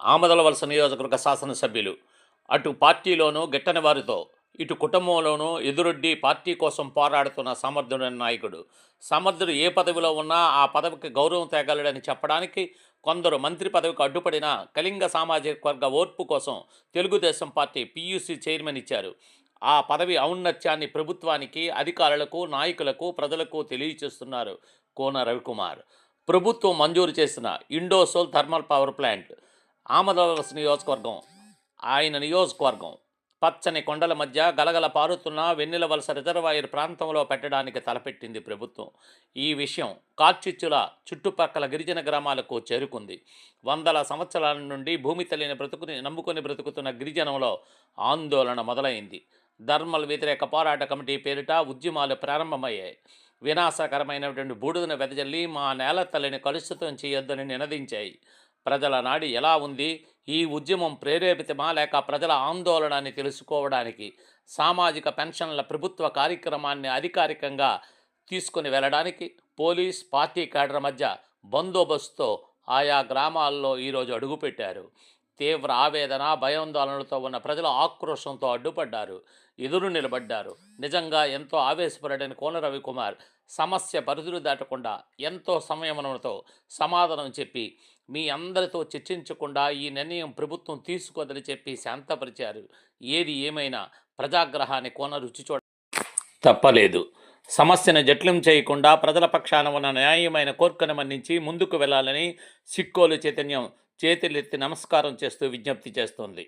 ఆమదల వలస నియోజకవర్గ శాసనసభ్యులు. అటు పార్టీలోనూ గిట్టని వారితో ఇటు కుటుంబంలోనూ ఎదురొడ్డి పార్టీ కోసం పోరాడుతున్న సమర్థుడైన నాయకుడు. సమర్థుడు ఏ పదవిలో ఉన్నా ఆ పదవికి గౌరవం తేగలడని చెప్పడానికి కొందరు మంత్రి పదవికి అడ్డుపడిన కళింగ సామాజిక వర్గ ఓర్పు కోసం తెలుగుదేశం పార్టీ పీయూసీ చైర్మన్ ఇచ్చారు. ఆ పదవి ఔన్నత్యాన్ని ప్రభుత్వానికి అధికారులకు నాయకులకు ప్రజలకు తెలియచేస్తున్నారు కోన రవికుమార్. ప్రభుత్వం మంజూరు చేసిన Indosol thermal power plant Amadalavalasa నియోజకవర్గం ఆయన నియోజకవర్గం. పచ్చని కొండల మధ్య గలగల పారుతున్న వెన్నెల వలస రిజర్వాయర్ ప్రాంతంలో పెట్టడానికి తలపెట్టింది ప్రభుత్వం. ఈ విషయం కార్చిచ్చుల చుట్టుపక్కల గిరిజన గ్రామాలకు చేరుకుంది. వందల సంవత్సరాల నుండి భూమి తల్లిని బ్రతుకుని నమ్ముకొని బ్రతుకుతున్న గిరిజనంలో ఆందోళన మొదలైంది. ధర్మల్ వ్యతిరేక పోరాట కమిటీ పేరిట ఉద్యమాలు ప్రారంభమయ్యాయి. వినాశకరమైనటువంటి బూడిదను వెదజల్లి మా నేల తల్లిని కలుషితం చేయొద్దని నినదించాయి. ప్రజల నాడి ఎలా ఉంది? ఈ ఉద్యమం ప్రేరేపితమా? లేక ప్రజల ఆందోళన అని తెలుసుకోవడానికి సామాజిక పెన్షన్ల ప్రభుత్వ కార్యక్రమాన్ని అధికారికంగా తీసుకుని వెళ్ళడానికి పోలీస్ పార్టీ కేడర్ మధ్య బందోబస్తుతో ఆయా గ్రామాల్లో ఈరోజు అడుగుపెట్టారు. తీవ్ర ఆవేదన భయాందోళనలతో ఉన్న ప్రజలు ఆక్రోశంతో అడ్డుపడ్డారు ఎదురు నిలబడ్డారు. నిజంగా ఎంతో ఆవేశపడని కోన రవికుమార్ సమస్య పరిధులు దాటకుండా ఎంతో సంయమనంతో సమాధానం చెప్పి మీ అందరితో చర్చించకుండా ఈ నిర్ణయం ప్రభుత్వం తీసుకోదని చెప్పి శాంతపరిచారు. ఏది ఏమైనా ప్రజాగ్రహాన్ని కోన రుచి చూడ తప్పలేదు. సమస్యను జట్లం చేయకుండా ప్రజల పక్షాన ఉన్న న్యాయమైన కోర్కను మన్నించి ముందుకు వెళ్ళాలని సిక్కోలు చైతన్యం చేతులెత్తి నమస్కారం చేస్తూ విజ్ఞప్తి చేస్తోంది.